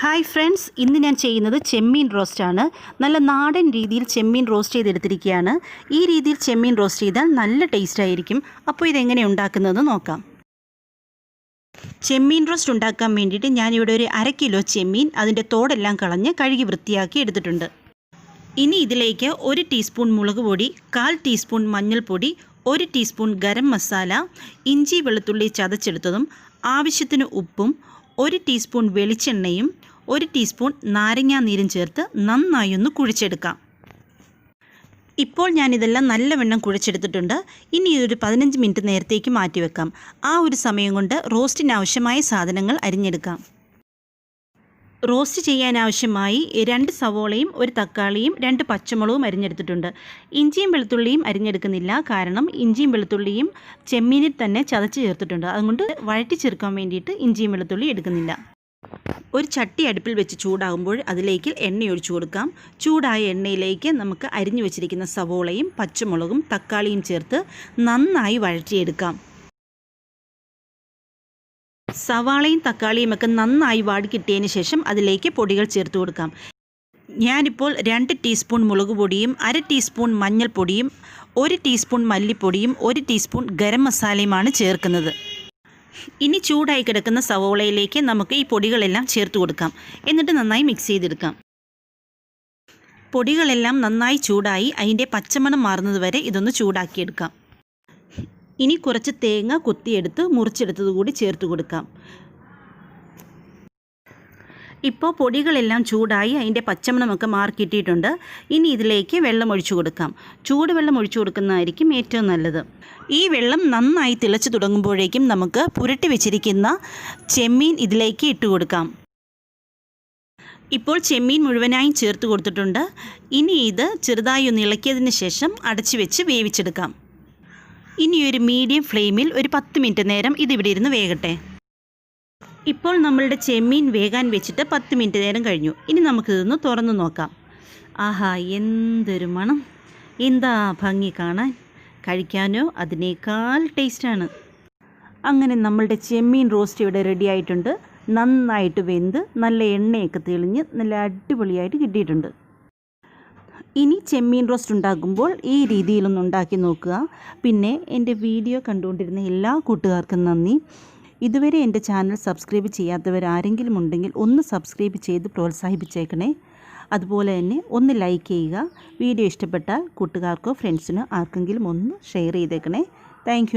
Hi friends ഇന്ന് ഞാൻ ചെയ്യുന്നത് ചെമ്മീൻ റോസ്റ്റാണ് നല്ല നാടൻ രീതിയിൽ ചെമ്മീൻ റോസ്റ്റ് ചെയ്തെടുത്തിരിക്കുകയാണ്. ഈ രീതിയിൽ ചെമ്മീൻ റോസ്റ്റ് ചെയ്താൽ നല്ല ടേസ്റ്റ് ആയിരിക്കും. അപ്പോൾ ഇതെങ്ങനെ ഉണ്ടാക്കുന്നതെന്ന് നോക്കാം. ചെമ്മീൻ റോസ്റ്റ് ഉണ്ടാക്കാൻ വേണ്ടിയിട്ട് ഞാനിവിടെ ഒരു അര കിലോ ചെമ്മീൻ അതിന്റെ തോടെല്ലാം കളഞ്ഞ് കഴുകി വൃത്തിയാക്കി എടുത്തിട്ടുണ്ട്. ഇനി ഇതിലേക്ക് ഒരു ടീസ്പൂൺ മുളക് പൊടി കാൽ ടീസ്പൂൺ മഞ്ഞൾപ്പൊടി ഒരു ടീസ്പൂൺ ഗരം മസാല ഇഞ്ചി വെളുത്തുള്ളി ചതച്ചെടുത്തതും ആവശ്യത്തിന് ഉപ്പും ഒരു ടീസ്പൂൺ വെളിച്ചെണ്ണയും ഒരു ടീസ്പൂൺ നാരങ്ങാ നീരും ചേർത്ത് നന്നായി ഒന്ന് കുഴിച്ചെടുക്കാം. ഇപ്പോൾ ഞാനിതെല്ലാം നല്ലവണ്ണം കുഴിച്ചെടുത്തിട്ടുണ്ട്. ഇനി ഇതൊരു പതിനഞ്ച് മിനിറ്റ് നേരത്തേക്ക് മാറ്റിവെക്കാം. ആ ഒരു സമയം കൊണ്ട് റോസ്റ്റിന് ആവശ്യമായ സാധനങ്ങൾ അരിഞ്ഞെടുക്കാം. റോസ്റ്റ് ചെയ്യാൻ ആവശ്യമായി രണ്ട് സവോളയും ഒരു തക്കാളിയും രണ്ട് പച്ചമുളകും അരിഞ്ഞെടുത്തിട്ടുണ്ട്. ഇഞ്ചിയും വെളുത്തുള്ളിയും അരിഞ്ഞെടുക്കുന്നില്ല. കാരണം ഇഞ്ചിയും വെളുത്തുള്ളിയും ചെമ്മീനിൽ തന്നെ ചതച്ച് ചേർത്തിട്ടുണ്ട്. അതുകൊണ്ട് വഴറ്റി ചേർക്കാൻ വേണ്ടിയിട്ട് ഇഞ്ചിയും വെളുത്തുള്ളി എടുക്കുന്നില്ല. ഒരു ചട്ടി അടുപ്പിൽ വെച്ച് ചൂടാകുമ്പോൾ അതിലേക്ക് എണ്ണ ഒഴിച്ചു കൊടുക്കാം. ചൂടായ എണ്ണയിലേക്ക് നമുക്ക് അരിഞ്ഞു വെച്ചിരിക്കുന്ന സവോളയും പച്ചമുളകും തക്കാളിയും ചേർത്ത് നന്നായി വഴറ്റിയെടുക്കാം. സവാളയും തക്കാളിയും ഒക്കെ നന്നായി വാടി കിട്ടിയതിന് ശേഷം അതിലേക്ക് പൊടികൾ ചേർത്ത് കൊടുക്കാം. ഞാനിപ്പോൾ രണ്ട് ടീസ്പൂൺ മുളക് പൊടിയും അര ടീസ്പൂൺ മഞ്ഞൾപ്പൊടിയും ഒരു ടീസ്പൂൺ മല്ലിപ്പൊടിയും ഒരു ടീസ്പൂൺ ഗരം മസാലയുമാണ് ചേർക്കുന്നത്. ഇനി ചൂടായി കിടക്കുന്ന സവോളയിലേക്ക് നമുക്ക് ഈ പൊടികളെല്ലാം ചേർത്ത് കൊടുക്കാം. എന്നിട്ട് നന്നായി മിക്സ് ചെയ്തെടുക്കാം. പൊടികളെല്ലാം നന്നായി ചൂടായി അതിന്റെ പച്ചമണം മാറുന്നത് വരെ ഇതൊന്ന് ചൂടാക്കിയെടുക്കാം. ഇനി കുറച്ച് തേങ്ങ കൊത്തിയെടുത്ത് മുറിച്ചെടുത്തത് കൂടി ചേർത്ത് കൊടുക്കാം. ഇപ്പോൾ പൊടികളെല്ലാം ചൂടായി അതിന്റെ പച്ചമണമൊക്കെ മാർക്കിട്ടിട്ടുണ്ട് ഇനി ഇതിലേക്ക് വെള്ളം ഒഴിച്ചു കൊടുക്കാം. ചൂടുവെള്ളം ഒഴിച്ചു കൊടുക്കുന്നതായിരിക്കും ഏറ്റവും നല്ലത്. ഈ വെള്ളം നന്നായി തിളച്ചു തുടങ്ങുമ്പോഴേക്കും നമുക്ക് പുരട്ടി വെച്ചിരിക്കുന്ന ചെമ്മീൻ ഇതിലേക്ക് ഇട്ട് കൊടുക്കാം. ഇപ്പോൾ ചെമ്മീൻ മുഴുവനായും ചേർത്ത് കൊടുത്തിട്ടുണ്ട്. ഇനി ഇത് ചെറുതായി ഒന്ന് ഇളക്കിയതിന് ശേഷം അടച്ചു വെച്ച് വേവിച്ചെടുക്കാം. ഇനി ഒരു മീഡിയം ഫ്ലെയിമിൽ ഒരു പത്ത് മിനിറ്റ് നേരം ഇതിവിടെ ഇരുന്ന് വേകട്ടെ. ഇപ്പോൾ നമ്മളുടെ ചെമ്മീൻ വേകാൻ വെച്ചിട്ട് പത്ത് മിനിറ്റ് നേരം കഴിഞ്ഞു. ഇനി നമുക്കിതൊന്ന് തുറന്നു നോക്കാം. ആഹാ എന്തൊരു മണം. എന്താ ഭംഗി കാണാൻ? കഴിക്കാനോ? അതിനേക്കാൾ ടേസ്റ്റാണ് അങ്ങനെ നമ്മളുടെ ചെമ്മീൻ റോസ്റ്റ് ഇവിടെ റെഡി ആയിട്ടുണ്ട്. നന്നായിട്ട് വെന്ത് നല്ല എണ്ണയൊക്കെ തെളിഞ്ഞ് നല്ല അടിപൊളിയായിട്ട് കിട്ടിയിട്ടുണ്ട്. ഇനി ചെമ്മീൻ റോസ്റ്റ് ഉണ്ടാക്കുമ്പോൾ ഈ രീതിയിലൊന്ന് ഉണ്ടാക്കി നോക്കുക. പിന്നെ എന്റെ വീഡിയോ കണ്ടുകൊണ്ടിരുന്ന എല്ലാ കൂട്ടുകാർക്കും നന്ദി. ഇതുവരെ എന്റെ ചാനൽ സബ്സ്ക്രൈബ് ചെയ്യാത്തവർ ആരെങ്കിലും ഉണ്ടെങ്കിൽ ഒന്ന് സബ്സ്ക്രൈബ് ചെയ്ത് പ്രോത്സാഹിപ്പിച്ചേക്കണേ. അതുപോലെ തന്നെ ഒന്ന് ലൈക്ക് ചെയ്യുക. വീഡിയോ ഇഷ്ടപ്പെട്ടാൽ കൂട്ടുകാർക്കോ ഫ്രണ്ട്സിനോ ആർക്കെങ്കിലും ഒന്ന് ഷെയർ ചെയ്തേക്കണേ. താങ്ക്